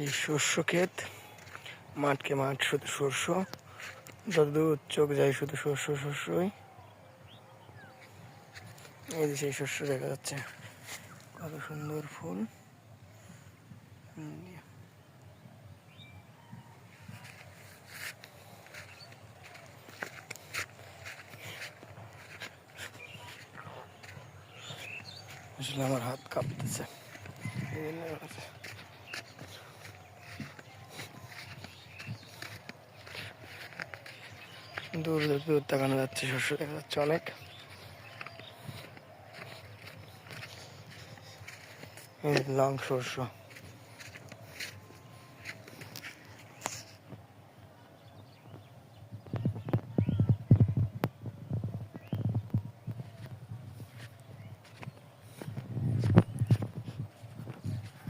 এই শস্য ক্ষেত, মাঠকে মাঠ শুধু শস্য, যতদূর চোখ যায় শুধু শস্য, শস্যই। এই যে সেই শস্য দেখা যাচ্ছে, কত সুন্দর ফুল। আসলে আমার হাত কাঁপতেছে। দূর দূর তাকানো যাচ্ছে শস্য দেখা যাচ্ছে অনেক। লং শস্য।